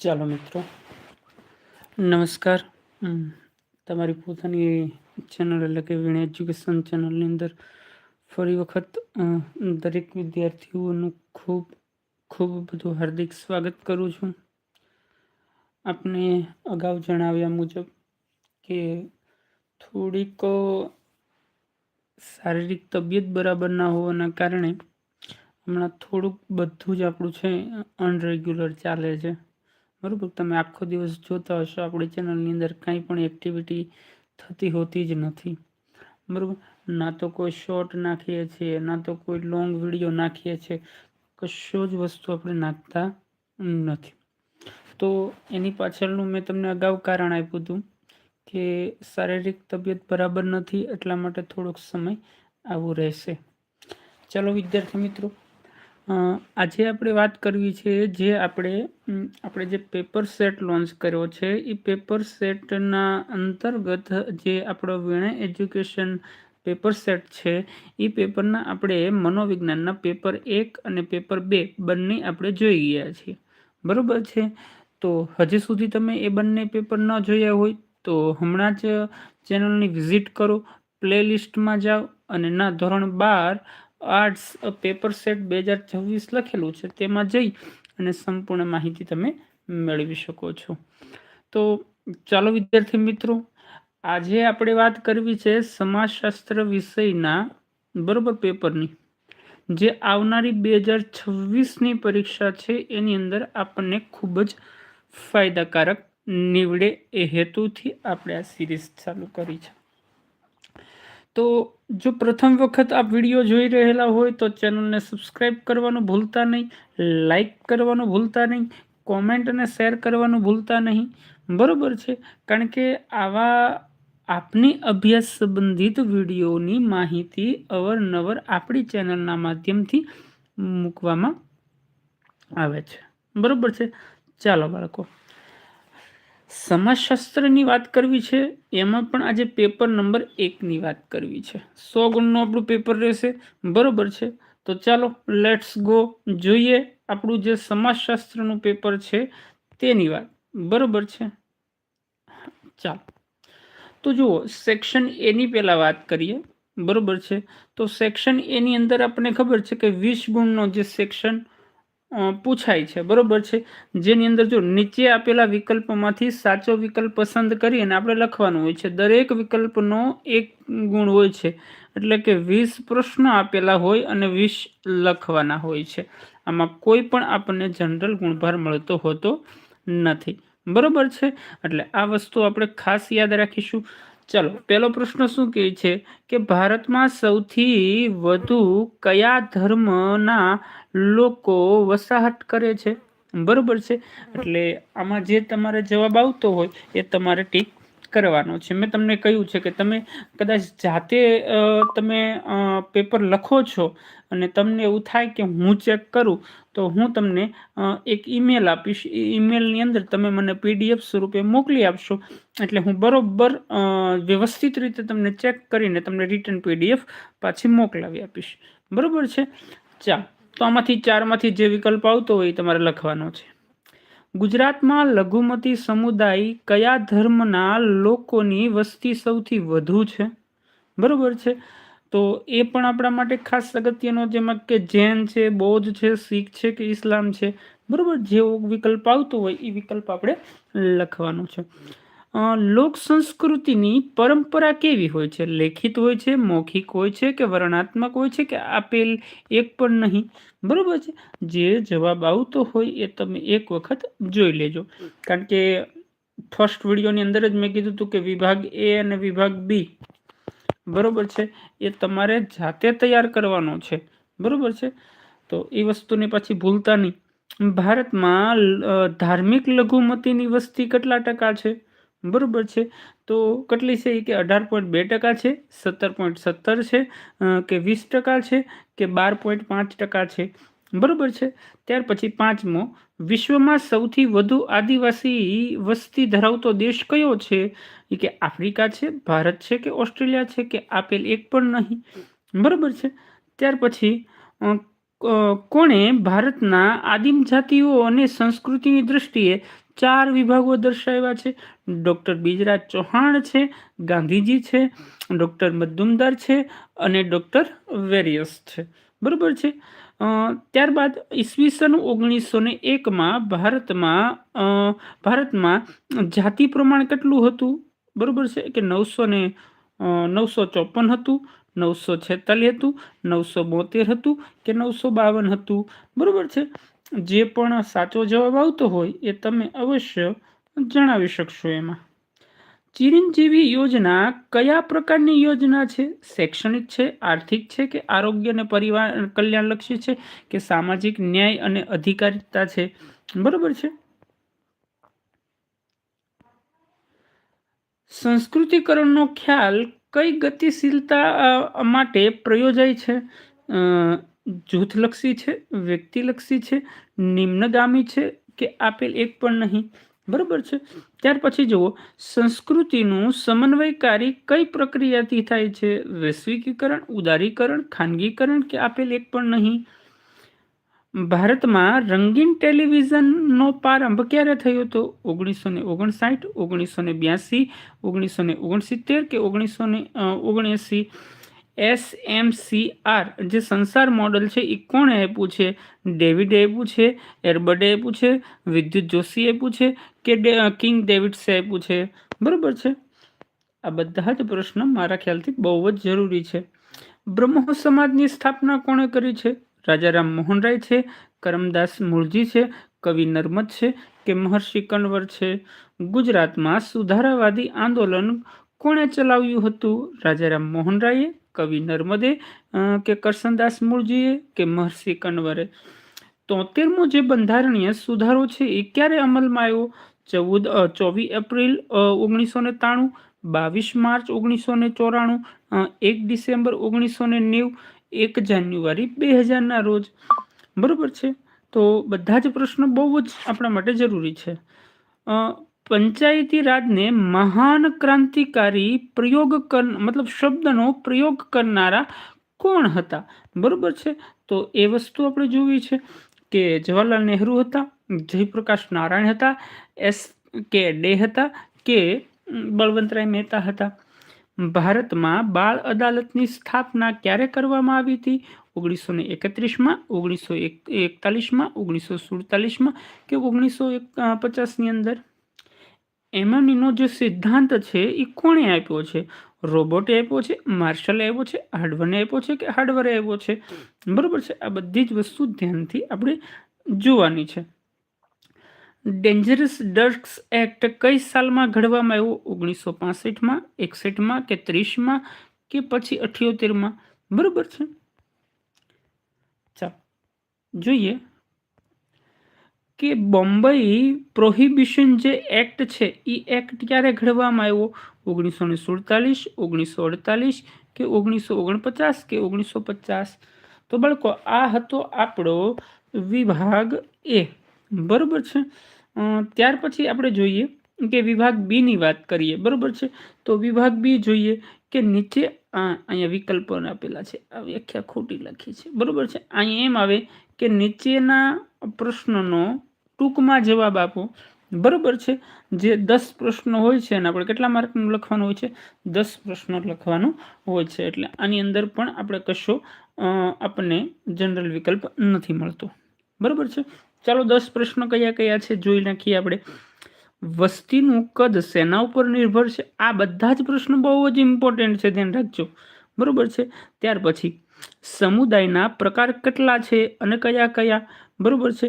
ચાલો મિત્રો. નમસ્કાર. તમારી પોતાની ચેનલ એટલે કે વીણ એજ્યુકેશન ચેનલની અંદર ફરી વખત દરેક વિદ્યાર્થીઓનું ખૂબ ખૂબ બધું હાર્દિક સ્વાગત કરું છું. આપને અગાઉ જણાવ્યા મુજબ કે થોડીક શારીરિક તબિયત બરાબર ના હોવાના કારણે હમણાં થોડુંક બધું જ આપણું છે, અનરેગ્યુલર ચાલે છે. બરાબર, તમે આખો દિવસ જોતા હશો, આપણી ચેનલની અંદર કાંઈ પણ એક્ટિવિટી થતી હોતી જ નથી. બરાબર, ના તો કોઈ શોર્ટ નાખીએ છીએ, ના તો કોઈ લોંગ વીડિયો નાખીએ છીએ, કશો જ વસ્તુ આપણે નાખતા નથી. તો એની પાછળનું મેં તમને અગાઉ કારણ આપ્યું હતું કે શારીરિક તબિયત બરાબર નથી, એટલા માટે થોડોક સમય આવું રહેશે. ચાલો વિદ્યાર્થી મિત્રો આજે આપણે વાત કરવી છે જે આપણે આપણે જે પેપર સેટ લોન્ચ કર્યો છે એ પેપર સેટના અંતર્ગત જે આપણો વિણય એજ્યુકેશન પેપર સેટ છે એ પેપરના આપણે મનોવિજ્ઞાનના પેપર એક અને પેપર બે બંને આપણે જોઈ ગયા છીએ. બરાબર છે? તો હજી સુધી તમે એ બંને પેપર ન જોયા હોય તો હમણાં જ ચેનલની વિઝિટ કરો, પ્લેલિસ્ટમાં જાઓ અને ના, ધોરણ બાર આર્ટ્સ પેપર સેટ બે હજાર છવ્વીસ લખેલું છે, તેમાં જઈ અને સંપૂર્ણ માહિતી તમે મેળવી શકો છો. તો ચાલો વિદ્યાર્થી મિત્રો, આજે આપણે વાત કરવી છે સમાજશાસ્ત્ર વિષયના બરોબર પેપરની. જે આવનારી બે હજાર છવ્વીસની પરીક્ષા છે, એની અંદર આપણને ખૂબ જ ફાયદાકારક નીવડે એ હેતુથી આપણે આ સિરીઝ ચાલુ કરી છે. તો જો પ્રથમ વખત આ વીડિયો જોઈ રહેલા હોય તો ચેનલને સબસ્ક્રાઈબ કરવાનું ભૂલતા નહીં લાઈક કરવાનું ભૂલતા નહીં કોમેન્ટ અને શેર કરવાનું ભૂલતા નહીં. બરોબર છે? કારણ કે આવા આપની અભ્યાસ સંબંધિત વિડીયોની માહિતી અવરનવર આપણી ચેનલના માધ્યમથી મૂકવામાં આવે છે. બરોબર છે? ચાલો બાળકો. સમાજશાસ્ત્રની વાત કરવી છે, એમાં પણ આજે પેપર નંબર એકની વાત કરવી છે. સો ગુણનું આપણું પેપર રહેશે, બરોબર છે? તો ચાલો લેટ્સ ગો જોઈએ આપણું જે સમાજશાસ્ત્રનું પેપર છે, તેની વાત. બરોબર છે? ચાલો. તો જુઓ સેક્શન એની પહેલાં વાત કરીએ. બરોબર છે? તો સેક્શન એની અંદર આપણને ખબર છે કે વીસ ગુણનો જે સેક્શન પૂછાય છે. બરોબર છે? જેની અંદર જો નીચે આપેલા વિકલ્પમાંથી સાચો વિકલ્પ પસંદ કરી અને આપણે લખવાનું હોય છે. દરેક વિકલ્પનો એક ગુણ હોય છે. એટલે કે વીસ પ્રશ્નો આપેલા હોય અને વીસ લખવાના હોય છે. આમાં કોઈ પણ આપણને જનરલ ગુણભાર મળતો હોતો નથી. બરોબર છે? એટલે આ વસ્તુ આપણે ખાસ યાદ રાખીશું. ચાલો પહેલો પ્રશ્ન શું કહે છે? કે ભારતમાં સૌથી વધુ કયા ધર્મના લોકો વસાહત કરે છે. બરોબર છે? એટલે આમાં જે તમારે જવાબ આવતો હોય એ તમારે ટીક કરવાનો છે. મેં તમને કહ્યું છે કે તમે કદાચ જાતે તમે પેપર લખો છો અને તમને એવું થાય કે હું ચેક કરું, તો હું તમને એક ઈમેલ આપીશ. એ ઈમેલની અંદર તમે મને પીડીએફ સ્વરૂપે મોકલી આપશો. એટલે હું બરોબર વ્યવસ્થિત રીતે તમને ચેક કરીને તમને રિટર્ન પીડીએફ પાછી મોકલાવી આપીશ. બરોબર છે? ચાલ. તો આમાંથી ચારમાંથી જે વિકલ્પ આવતો હોય તમારે લખવાનો છે. ગુજરાતમાં લઘુમતી સમુદાય કયા ધર્મના લોકોની વસ્તી સૌથી વધુ છે? બરોબર છે? તો એ પણ આપણા માટે ખાસ અગત્યનો જેમાં કે જૈન છે, બૌદ્ધ છે, શીખ છે કે ઇસ્લામ છે. બરોબર? જેવો વિકલ્પ આવતો હોય એ વિકલ્પ આપણે લખવાનો છે. લોક સંસ્કૃતિની પરંપરા કેવી હોય છે? લેખિત હોય છે, મૌખિક હોય છે કે વર્ણાત્મક હોય છે કે આપેલ એક પણ નહીં? બરાબર છે. જે જવાબ આવતો હોય એ તમે એક વખત જોઈ લેજો. કારણ કે ફર્સ્ટ વિડીયોની અંદર જ મેં કીધું હતું કે વિભાગ એ અને વિભાગ બી બરાબર છે? એ તમારે જાતે તૈયાર કરવાનો છે. બરાબર છે? તો એ વસ્તુને પછી ભૂલતા નહીં. ભારતમાં ધાર્મિક લઘુમતીની વસ્તી કેટલા ટકા છે? બરોબર છે. તો કેટલી છે એ કે અઢાર પોઈન્ટ બે ટકા છે, સત્તર પોઈન્ટ સત્તર છે કે વીસ ટકા છે, કે બાર પોઈન્ટ પાંચ ટકા છે. બરાબર છે? ત્યાર પછી પાંચમો, વિશ્વમાં સૌથી વધુ આદિવાસી વસ્તી ધરાવતો દેશ કયો છે? એ કે આફ્રિકા છે, ભારત છે, કે ઓસ્ટ્રેલિયા છે, કે આપેલ એક પણ નહીં. બરાબર છે? ત્યાર પછી કોણે ભારતના આદિમ જાતિઓ અને સંસ્કૃતિની દૃષ્ટિએ ચાર વિભાગો દર્શાવ્યા છે. ડૉક્ટર બીજરાજ ચૌહાણ છે, ગાંધીજી છે, ડૉક્ટર મધુમદાર છે અને ડૉક્ટર વેરિયસ છે. બરાબર છે? ત્યારબાદ ઈસવીસન ઓગણીસો ને એકમાં ભારતમાં ભારતમાં જાતિ પ્રમાણ કેટલું હતું? બરાબર છે? કે નવસો ને નવસો ચોપન હતું, નવસો છેતાલીસ હતું, નવસો બોતેર હતું કે નવસો બાવન હતું? બરાબર છે? જે પણ સાચો જવાબ આવતો હોય એ તમે અવશ્ય જણાવી શકશો એમાં. ચિરંજીવી યોજના કયા પ્રકારની યોજના છે? શૈક્ષણિક છે, આર્થિક છે કે આરોગ્ય અને પરિવાર કલ્યાણલક્ષી છે કે સામાજિક ન્યાય અને અધિકારિતા છે? બરોબર છે? સંસ્કૃતિકરણનો ખ્યાલ કઈ ગતિશીલતા માટે પ્રયોજાય છે? જૂથલક્ષી છે, વ્યક્તિલક્ષી છે, નિમ્નગામી છે કે આપેલ એક પણ નહીં? બરાબર છે. ત્યાર પછી જુઓ, સંસ્કૃતિનું સમન્વયકારી કઈ પ્રક્રિયાથી થાય છે? વૈશ્વિકીકરણ, ઉદારીકરણ, ખાનગીકરણ કે આપેલ એક પણ નહીં? ભારતમાં રંગીન ટેલિવિઝનનો પ્રારંભ ક્યારે થયો હતો? ઓગણીસો ને ઓગણસાઠ ઓગણીસો ને બ્યાસી ઓગણીસો ને ઓગણસિત્તેર કે ઓગણીસો ને ઓગણએંસી? S M C R J સંસાર મોડલ છે એ કોણે આપ્યું છે? ડેવિડે આપ્યું છે એરબડે આપ્યું છે, વિદ્યુત જોશી આપ્યું છે કે કિંગ ડેવિડસે આપ્યું છે? બરાબર છે? આ બધા જ પ્રશ્ન મારા ખ્યાલથી બહુ જ જરૂરી છે. બ્રહ્મો સમાજની સ્થાપના કોણે કરી છે? રાજારામ રામ મોહનરાય છે, કરમદાસ મૂળજી છે, કવિ નર્મદ છે કે મહર્ષિ કણવર છે? ગુજરાતમાં સુધારાવાદી આંદોલન કોણે ચલાવ્યું હતું? રાજારામ મોહન રાયે કવિ નર્મદે કે કરસનદાસ મૂળજીએ, કે મહર્ષિ કનવરે. તોતેરમો જે બંધારણીય સુધારો છે એ ક્યારે અમલમાં આવ્યો? ચૌદ ચોવીસ એપ્રિલ ઓગણીસો ને ત્રાણું બાવીસ માર્ચ ઓગણીસો ને ચોરાણું એક ડિસેમ્બર ઓગણીસો ને નેવું, એક જાન્યુઆરી બે હજારના રોજ. બરાબર છે? તો બધા જ પ્રશ્નો બહુ જ આપણા માટે જરૂરી છે. પંચાયતી રાજને મહાન ક્રાંતિકારી પ્રયોગ કર, મતલબ શબ્દનો પ્રયોગ કરનારા કોણ હતા? બરાબર છે? તો એ વસ્તુ આપણે જોવી છે કે જવાહરલાલ નહેરુ હતા, જયપ્રકાશ નારાયણ હતા, એસ કે ડે હતા, કે બળવંતરાય મહેતા હતા. ભારતમાં બાળ અદાલતની સ્થાપના ક્યારે કરવામાં આવી હતી? ઓગણીસો ને એકત્રીસમાં ઓગણીસો એકતાલીસમાં ઓગણીસો સુડતાલીસમાં કે ઓગણીસો પચાસની અંદર? એમાંનો જે સિદ્ધાંત છે એ કોણે આપ્યો છે? રોબોટે આપ્યો છે, માર્શલે આપ્યો છે, હાર્ડવરને આપ્યો છે કે હાર્ડવરે આપ્યો છે? બરાબર છે, આ બધી જ વસ્તુ ધ્યાનથી આપણે જોવાની છે. ડેન્જરસ ડ્રગ્સ એક્ટ કઈ સાલમાં ઘડવામાં આવ્યો? ઓગણીસો પાસઠમાં, એકસઠમાં કે ત્રીસમાં કે પછી અઠ્યોતેરમાં? બરાબર છે. ચાલો, જોઈએ. કે બોમ્બઈ પ્રોહિબિશન જે એક્ટ છે એ એક્ટ ક્યારે ઘડવામાં આવ્યો? ઓગણીસો ને સુડતાલીસ ઓગણીસો અડતાલીસ કે ઓગણીસો ઓગણપચાસ કે ઓગણીસો પચાસ તો બાળકો, આ હતો આપણો વિભાગ એ. બરાબર છે? ત્યાર પછી આપણે જોઈએ કે વિભાગ બીની વાત કરીએ. બરાબર છે? તો વિભાગ બી જોઈએ કે નીચે અહીંયા વિકલ્પો આપેલા છે. આ વ્યાખ્યા ખોટી લખી છે. બરાબર છે? અહીંયા એમ આવે કે નીચેના પ્રશ્નનો ટૂંકમાં જવાબ આપો. બરાબર છે? જે દસ પ્રશ્નો હોય છે અને આપણે કેટલા માર્કનું લખવાનું હોય છે? દસ પ્રશ્નો લખવાનું હોય છે. એટલે આની અંદર પણ આપણે કશો આપણને જનરલ વિકલ્પ નથી મળતો. બરાબર છે? ચાલો દસ પ્રશ્નો કયા કયા છે જોઈ નાખીએ આપણે. વસ્તીનું કદ શેના ઉપર નિર્ભર છે? આ બધા જ પ્રશ્નો બહુ જ ઇમ્પોર્ટન્ટ છે, ધ્યાન રાખજો. બરાબર છે? ત્યાર પછી સમુદાયના પ્રકાર કેટલા છે અને કયા કયા? બરાબર છે?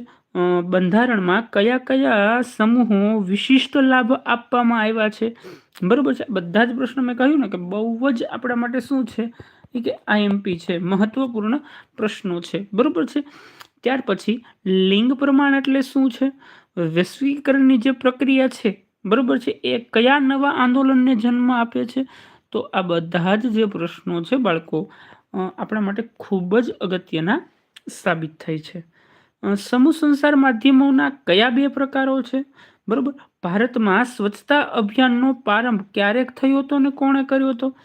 બંધારણમાં કયા કયા સમૂહો વિશિષ્ટ લાભ આપવામાં આવ્યા છે? બરાબર છે. બધા જ પ્રશ્નો મેં કહ્યું ને કે બહુ જ આપણા માટે શું છે? એ કે આઈએમપી છે. મહત્વપૂર્ણ પ્રશ્નો છે. બરાબર છે? ત્યાર પછી લિંગ પ્રમાણ એટલે શું છે? વૈશ્વિકરણની જે પ્રક્રિયા છે, બરાબર છે, એ કયા નવા આંદોલનને જન્મ આપે છે? તો આ બધા જ જે પ્રશ્નો છે બાળકો આપણા માટે ખૂબ જ અગત્યના સાબિત થાય છે. સમૂહ સંસાર માધ્યમોના કયા બે પ્રકારો છે? બરોબર? ભારતમાં સ્વચ્છતા અભિયાનનો પ્રારંભ ક્યારેક થયો હતો અને કોણે કર્યો હતો?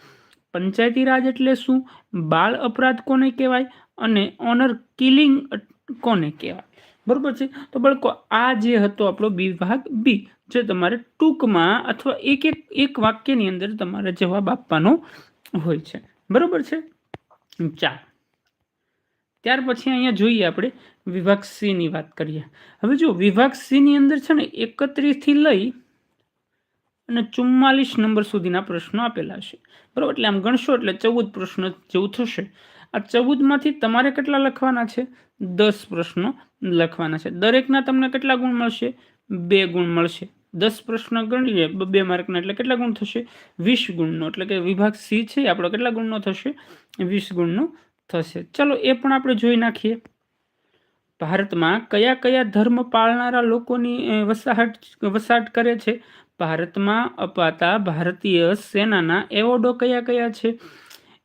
પંચાયતી રાજ એટલે શું? બાળ અપરાધ કોને કહેવાય? અને ઓનર કિલિંગ કોને કહેવાય? બરોબર છે? તો બળકો, આ જે હતો આપણો વિભાગ બી, જે તમારે ટૂંકમાં અથવા એક એક એક વાક્યની અંદર તમારે જવાબ આપવાનો હોય છે. બરોબર છે? ચાલો. ત્યાર પછી અહીંયા જોઈએ આપણે વિભાગ સી ની વાત કરીએ. હવે જો વિભાગ સીની અંદર છે ને એકત્રીસથી લઈ અને ચુમ્માલીસ નંબર સુધીના પ્રશ્નો આપેલા છે. બરાબર? એટલે આમ ગણશો એટલે ચૌદ પ્રશ્નો જેવું થશે. આ ચૌદમાંથી તમારે કેટલા લખવાના છે? દસ પ્રશ્નો લખવાના છે. દરેકના તમને કેટલા ગુણ મળશે? બે ગુણ મળશે. દસ પ્રશ્ન ગણીએ, બે માર્કના એટલે કેટલા ગુણ થશે? વીસ ગુણનો. એટલે કે વિભાગ સી છે આપણો કેટલા ગુણનો થશે? વીસ ગુણનો થશે. ચલો, એ પણ આપણે જોઈ નાખીએ. ભારતમાં કયા કયા ધર્મ પાળનારા લોકોની વસાહટ વસાહત કરે છે? ભારતમાં અપાતા ભારતીય સેનાના એવોર્ડો કયા કયા છે?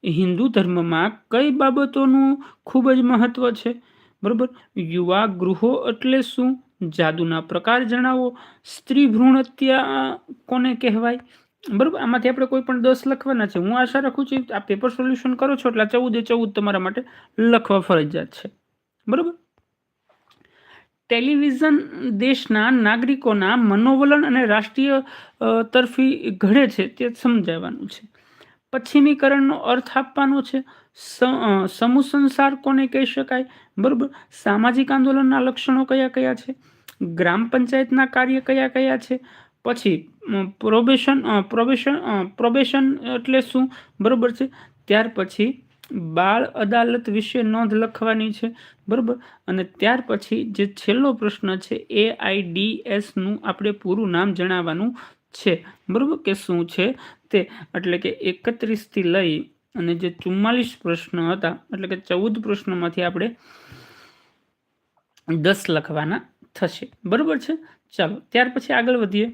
હિન્દુ ધર્મમાં કઈ બાબતોનું ખૂબ જ મહત્વ છે? બરાબર? યુવા ગૃહો એટલે શું? જાદુના પ્રકાર જણાવો. સ્ત્રી ભ્રૂણ હત્યા કોને કહેવાય? બરોબર, આમાંથી આપણે કોઈ પણ દસ લખવાના છે. હું આશા રાખું છું આ પેપર સોલ્યુશન કરો છો એટલે ચૌદે ચૌદ તમારા માટે લખવા ફરજિયાત છે. બરાબર? ટેલિવિઝન દેશના નાગરિકોના મનોવલણ અને રાષ્ટ્રીય તરફી ઘડે છે તે સમજાવવાનું છે. પશ્ચિમીકરણનો અર્થ આપવાનો છે સમૂહ સંસાર કોને કહી શકાય? બરાબર? સામાજિક આંદોલનના લક્ષણો કયા કયા છે? ગ્રામ પંચાયતના કાર્ય કયા કયા છે? પછી પ્રોબેશન પ્રોબેશન પ્રોબેશન એટલે શું? બરાબર છે? ત્યાર પછી બાળ અદાલત વિશે નોંધ લખવાની છે, બરાબર? અને ત્યાર પછી જે છેલ્લો પ્રશ્ન છે એ આઈ ડી એસનું આપણે પૂરું નામ જણાવવાનું છે, બરાબર? કે શું છે તે? એટલે કે એકત્રીસથી લઈ અને જે ચુમ્માલીસ પ્રશ્ન હતા, એટલે કે ચૌદ પ્રશ્નોમાંથી આપણે દસ લખવાના થશે, બરાબર છે? ચાલો, ત્યાર પછી આગળ વધીએ.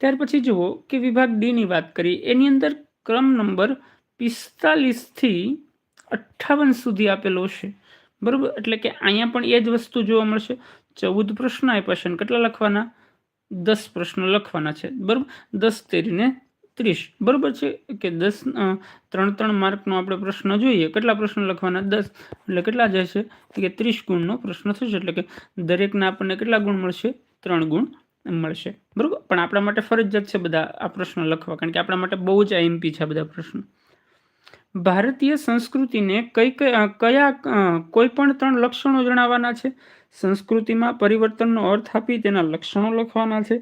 ત્યાર પછી જુઓ કે વિભાગ ડીની વાત કરીએ. એની અંદર ક્રમ નંબર પિસ્તાલીસથી અઠ્ઠાવન સુધી આપેલો છે. બરાબર? એટલે કે અહીંયા પણ એ જ વસ્તુ જોવા મળશે. ચૌદ પ્રશ્ન આપ્યા છે કેટલા લખવાના? દસ પ્રશ્નો લખવાના છે. બરાબર? દસ તેરીને ત્રીસ. બરાબર છે? કે દસ ત્રણ ત્રણ માર્કનો આપણે પ્રશ્ન જોઈએ. કેટલા પ્રશ્નો લખવાના? દસ. એટલે કેટલા જશે કે ત્રીસ ગુણનો પ્રશ્ન થશે. એટલે કે દરેકના આપણને કેટલા ગુણ મળશે? ત્રણ ગુણ મળશે. બરોબર? પણ આપણા માટે ફરજિયાત છે બધા આ પ્રશ્નો લખવા, કારણ કે આપણા માટે બહુ જ આઈએમપી છે બધા પ્રશ્નો. ભારતીય સંસ્કૃતિને કઈ કઈ કયા કોઈ પણ ત્રણ લક્ષણો જણાવવાના છે? સંસ્કૃતિમાં પરિવર્તનનો અર્થ આપી તેના લક્ષણો લખવાના છે.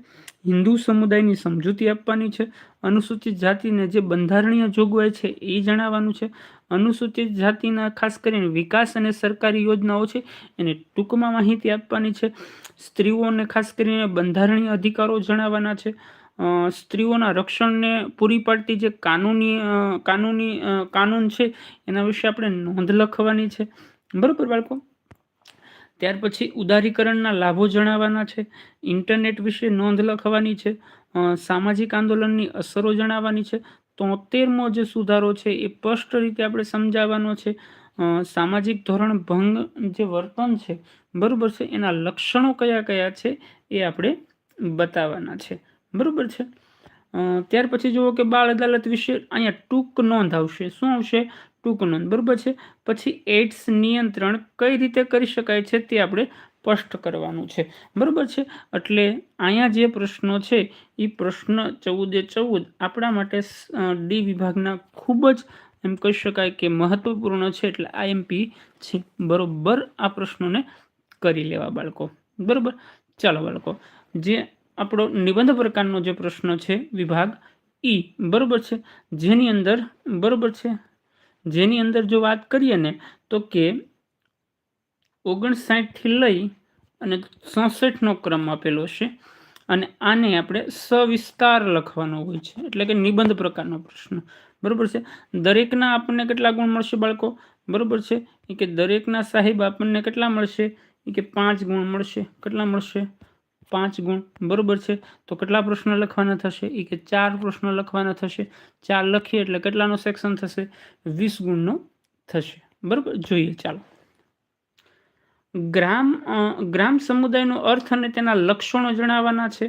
હિન્દુ સમુદાયની સમજૂતી આપવાની છે. અનુસૂચિત જાતિને જે બંધારણીય જોગવાઈ છે એ જણાવવાનું છે. અનુસૂચિત જાતિના ખાસ કરીને વિકાસ અને સરકારી યોજનાઓ છે. એને ટૂંકમાં માહિતી આપવાની છે. સ્ત્રીઓને ખાસ કરીને બંધારણીય અધિકારો જણાવવાના છે. સ્ત્રીઓના રક્ષણને પૂરી પાડતી જે કાનૂની કાનૂની કાનૂન છે એના વિશે આપણે નોંધ લખવાની છે. બરાબર બાળકો? ત્યાર પછી ઉદારીકરણના લાભો જણાવવાના છે, ઇન્ટરનેટ વિશે નોંધ લખવાની છે સામાજિક આંદોલનની અસરો જણાવવાની છે, તોતેરમો જે સુધારો છે એ સ્પષ્ટ રીતે આપણે સમજાવવાનો છે સામાજિક ધોરણ ભંગ જે વર્તન છે, બરાબર છે, એના લક્ષણો કયા કયા છે એ આપણે બતાવવાના છે, બરાબર છે? ત્યાર પછી જુઓ કે બાળ અદાલત વિશે અહીંયા ટૂંક નોંધ આવશે, શું આવશે? ટૂંક નોંધ, બરોબર છે? પછી એડ્સ નિયંત્રણ કઈ રીતે કરી શકાય છે તે આપણે સ્પષ્ટ કરવાનું છે. બરાબર છે? એટલે અહીંયા જે પ્રશ્નો છે એ પ્રશ્ન ચૌદે ચૌદ આપણા માટે ડી વિભાગના ખૂબ જ એમ કહી શકાય કે મહત્વપૂર્ણ છે, એટલે આઈએમપી છે. બરોબર? આ પ્રશ્નોને કરી લેવા બાળકો. બરાબર? ચાલો બાળકો, જે આપણો નિબંધ પ્રકારનો જે પ્રશ્ન છે વિભાગ ઈ, બરાબર છે? જેની અંદર, બરોબર છે? જેની અંદર જો વાત કરીએ ને, તો કે ઓગણસાઠથી લઈ અને ચોસઠનો ક્રમ આપેલો છે. અને આને આપણે સવિસ્તાર લખવાનો હોય છે. એટલે કે નિબંધ પ્રકારનો પ્રશ્ન. બરાબર છે? દરેકના આપણને કેટલા ગુણ મળશે બાળકો? બરાબર છે? કે દરેકના સાહેબ આપણને કેટલા મળશે? કે પાંચ ગુણ મળશે. કેટલા મળશે? પાંચ ગુણ, બરોબર છે? તો કેટલા પ્રશ્ન લખવાના થશે? એ કે ચાર પ્રશ્ન લખવાના થશે. ચાર લખીએ એટલે કેટલાનો સેક્શન થશે? વીસ ગુણનો થશે. બરોબર? જોઈએ, ચાલો. ગ્રામ ગ્રામ સમુદાયનો અર્થ અને તેના લક્ષણો જણાવવાના છે.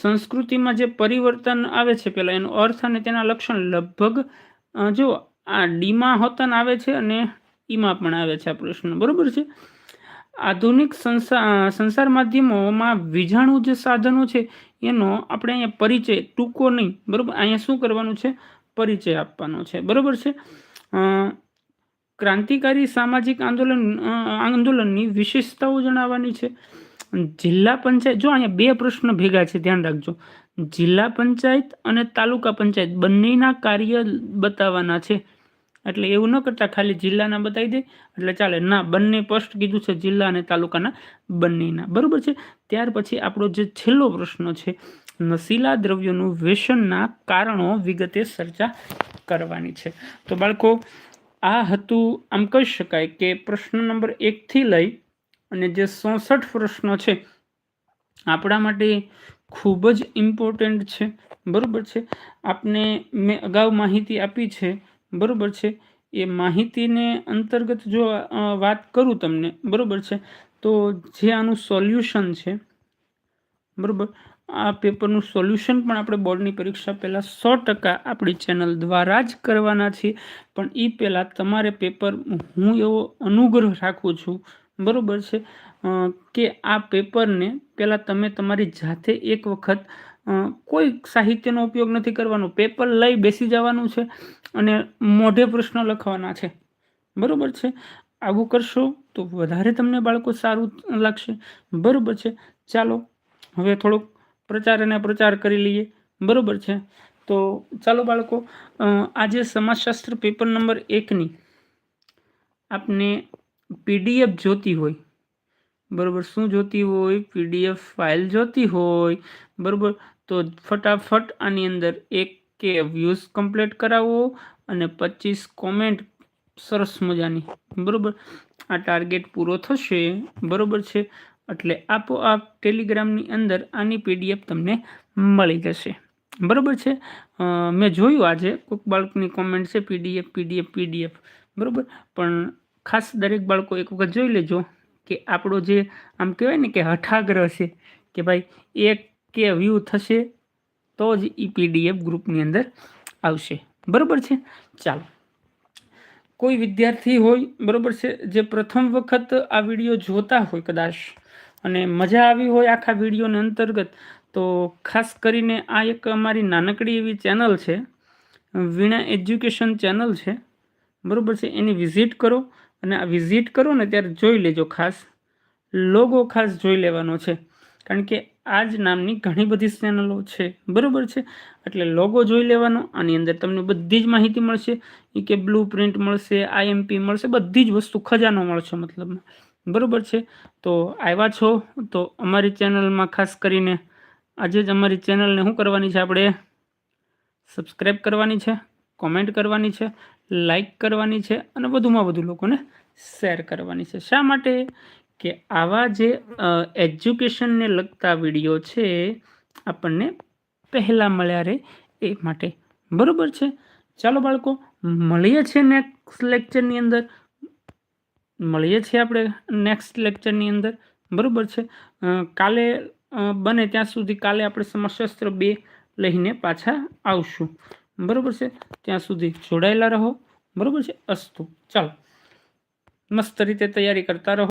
સંસ્કૃતિમાં જે પરિવર્તન આવે છે પેલા એનો અર્થ અને તેના લક્ષણ લગભગ જો આ ડીમાં હોતન આવે છે અને ઈમાં પણ આવે છે આ પ્રશ્ન. બરોબર છે? આધુનિક સંસાર સંસાર માધ્યમોમાં વીજાણુ જે સાધનો છે, એનો આપણે અહીંયા પરિચય ટૂંકો નહીં, બરાબર? અહીંયા શું કરવાનું છે? પરિચય આપવાનો છે. બરાબર છે? ક્રાંતિકારી સામાજિક આંદોલન આંદોલનની વિશેષતાઓ જણાવવાની છે. જિલ્લા પંચાયત, જો અહીંયા બે પ્રશ્ન ભેગા છે, ધ્યાન રાખજો. જિલ્લા પંચાયત અને તાલુકા પંચાયત બંનેના કાર્ય બતાવવાના છે. એટલે એવું ન કરતા ખાલી જિલ્લાના બતાવી દે. એટલે ચાલે, ના, બંને સ્પષ્ટ કીધું છે જિલ્લા અને તાલુકાના બંનેના. બરાબર છે? ત્યાર પછી આપણો જે છેલ્લો પ્રશ્ન છે, નશીલા દ્રવ્યોનું વ્યસનના કારણો વિગતે ચર્ચા કરવાની છે. તો બાળકો, આ હતું, આમ કહી શકાય કે પ્રશ્ન નંબર એકથી લઈ અને જે ચોસઠ પ્રશ્નો છે, આપણા માટે ખૂબ જ ઇમ્પોર્ટન્ટ છે. બરાબર છે? આપને મેં અગાઉ માહિતી આપી છે બરોબર છે? એ માહિતીને અંતર્ગત જો વાત કરું તમને, બરોબર છે? તો જે આનું સોલ્યુશન છે, બરોબર? આ પેપરનું સોલ્યુશન પણ આપણે બોર્ડની પરીક્ષા પહેલાં સો ટકા આપણી ચેનલ દ્વારા જ કરવાના છીએ. પણ એ પહેલાં તમારે પેપર, હું એવો અનુગ્રહ રાખું છું, બરોબર છે? કે આ પેપરને પહેલાં તમે તમારી જાતે એક વખત કોઈ સાહિત્યનો ઉપયોગ નથી કરવાનો. પેપર લઈ બેસી જવાનું છે અને મોઢે પ્રશ્ન લખવાના છે. બરાબર છે? આવું કરશો તો વધારે તમને બાળકો સારું લાગશે. બરાબર છે? ચાલો, હવે થોડોક પ્રચાર અને પ્રચાર કરી લઈએ. બરાબર છે? તો ચાલો બાળકો આજે સમાજશાસ્ત્ર પેપર નંબર એકની આપને પીડીએફ જોતી હોય. બરાબર, શું જોતી હોય? પીડીએફ ફાઇલ જોતી હોય. બરોબર તો ફટાફટ આની અંદર એક કે વ્યૂઝ કમ્પ્લીટ કરાવો અને પચીસ કોમેન્ટ સરસ મજાની. બરાબર? આ ટાર્ગેટ પૂરો થશે. બરાબર છે? એટલે આપોઆપ ટેલિગ્રામની અંદર આની પીડીએફ તમને મળી જશે. બરાબર છે? મેં જોયું આજે કોઈક બાળકની કોમેન્ટ છે પીડીએફ પીડીએફ પીડીએફ બરાબર? પણ ખાસ દરેક બાળકો એક વખત જોઈ લેજો કે આપણો જે, આમ કહેવાય ને કે હઠાગ્રહ છે કે ભાઈ એક કે વ્યૂ થશે તો જ એ પીડીએફ ગ્રુપની અંદર આવશે. બરાબર છે? ચાલો. કોઈ વિદ્યાર્થી હોય, બરાબર છે, જે પ્રથમ વખત આ વીડિયો જોતા હોય કદાચ અને મજા આવી હોય આખા વિડીયોને અંતર્ગત, તો ખાસ કરીને આ એક અમારી નાનકડી એવી ચેનલ છે, વીણા એજ્યુકેશન ચેનલ છે. બરાબર છે? એની વિઝિટ કરો અને આ વિઝિટ કરો ને ત્યારે જોઈ લેજો ખાસ. લોગો ખાસ જોઈ લેવાનો છે. કારણ કે આ જ નામની ઘણી બધી ચેનલો છે. બરાબર છે? એટલે લોગો જોઈ લેવાનો, આની અંદર તમને બધી જ માહિતી મળશે. એ કે બ્લુ પ્રિન્ટ મળશે આઈએમપી મળશે, બધી જ વસ્તુ ખજાનો મળશે મતલબમાં. બરાબર છે? તો આવ્યા છો? તો અમારી ચેનલમાં ખાસ કરીને આજે જ અમારી ચેનલને શું કરવાની છે આપણે? સબસ્ક્રાઈબ કરવાની છે કોમેન્ટ કરવાની છે લાઈક કરવાની છે અને વધુમાં વધુ લોકોને શેર કરવાની છે. શા માટે? કે આવા જે એજ્યુકેશનને લગતા વીડિયો છે, આપણને પહેલાં મળ્યા રહે એ માટે. બરોબર છે? ચાલો બાળકો, મળીએ છીએ નેક્સ્ટ લેક્ચરની અંદર. મળીએ છીએ આપણે નેક્સ્ટ લેક્ચરની અંદર. બરોબર છે? કાલે બને ત્યાં સુધી કાલે આપણે સમશાસ્ત્ર બે લઈને પાછા આવશું. બરાબર છે? ત્યાં સુધી જોડાયેલા રહો. બરાબર છે? અસ્તુ. ચાલો. મસ્ત રીતે તૈયારી કરતા રહો.